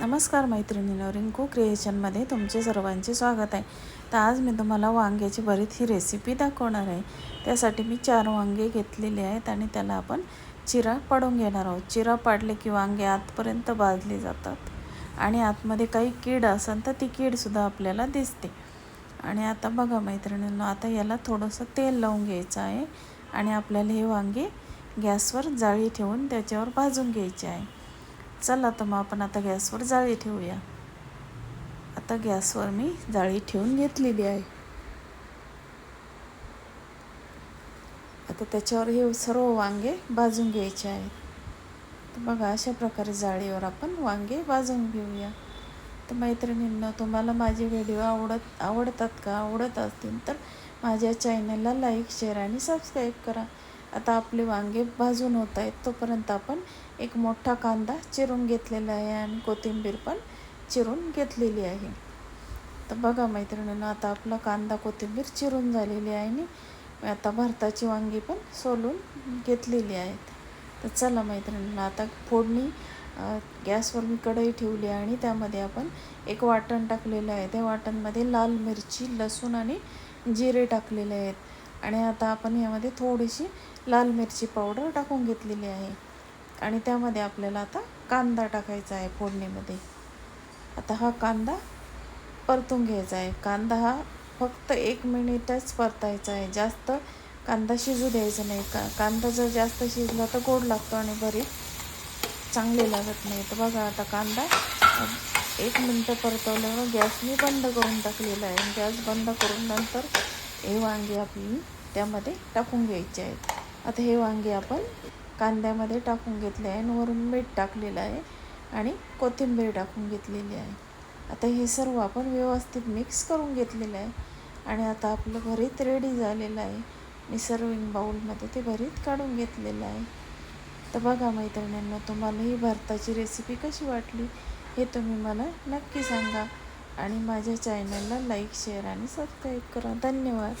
नमस्कार मैत्रिणींनो रिंकू क्रिएशनमध्ये तुमचे सर्वांचे स्वागत आहे. तर आज मी तुम्हाला वांग्याची बरीच ही रेसिपी दाखवणार आहे. त्यासाठी मी चार वांगे घेतलेले आहेत आणि त्याला आपण चिरा पाडून घेणार आहोत. चिरा पाडले की वांगे आतपर्यंत भाजले जातात. आणि आतमध्ये काही कीड असेल तर ती कीडसुद्धा आपल्याला दिसते. आणि आता बघा मैत्रिणींनो आता याला थोडंसं तेल लावून घ्यायचं आहे. आणि आपल्याला हे वांगे गॅसवर जाळी ठेवून त्याच्यावर भाजून घ्यायचे आहे. चला तर मग आपण आता गॅसवर जाळी ठेवूया. आता गॅसवर मी जाळी ठेवून घेतलेली आहे. आता त्याच्यावर हे सर्व वांगे भाजून घ्यायचे आहेत. तर बघा अशा प्रकारे जाळीवर आपण वांगे भाजून घेऊया. तर मैत्रिणींना तुम्हाला माझे व्हिडिओ आवडत आवडतात का? आवडत असतील तर माझ्या चॅनलला लाईक शेअर आणि सबस्क्राईब करा. आता आपले वांगे भाजून होत आहेत तोपर्यंत आपण एक मोठा कांदा चिरून घेतलेला आहे आणि कोथिंबीर पण चिरून घेतलेली आहे. तर बघा मैत्रिणीनं आता आपला कांदा कोथिंबीर चिरून झालेली आहे आणि आता भरताची वांगी पण सोलून घेतलेली आहेत. तर चला मैत्रिणीनं आता फोडणी गॅसवर मी कढई ठेवली आहे आणि त्यामध्ये आपण एक वाटण टाकलेलं आहे. त्या वाटणमध्ये लाल मिरची लसूण आणि जिरे टाकलेले आहेत. आणि आता आपण यामध्ये थोडीशी लाल मिरची पावडर टाकून घेतलेली आहे. आणि त्यामध्ये आपल्याला आता कांदा टाकायचा आहे फोडणीमध्ये. आता हा कांदा परतून घ्यायचा आहे. कांदा हा फक्त एक मिनिटच परतायचा आहे. जास्त कांदा शिजू द्यायचा नाही. का कांदा जर जास्त शिजला तर गोड लागतो आणि बरी चांगले लागत नाही. तर बघा आता कांदा एक मिनटं परतवल्यावर गॅस मी बंद करून टाकलेला आहे. गॅस बंद करून नंतर हे वांगी आपली त्यामध्ये टाकून घ्यायचे आहेत. आता हे वांगे आपण कांद्यामध्ये टाकून घेतले आहे आणि वरून मीठ टाकलेलं आहे आणि कोथिंबीर टाकून घेतलेली आहे. आता हे सर्व आपण व्यवस्थित मिक्स करून घेतलेलं आहे आणि आता आपलं भरीत रेडी झालेलं आहे. मी सर्विंग बाऊलमध्ये ते भरीत काढून घेतलेलं आहे. तर बघा मैत्रिणींना तुम्हाला ही भरताची रेसिपी कशी वाटली हे तुम्ही मला नक्की सांगा. आणि माझ्या चॅनलला लाईक शेअर आणि सबस्क्राईब करा. धन्यवाद.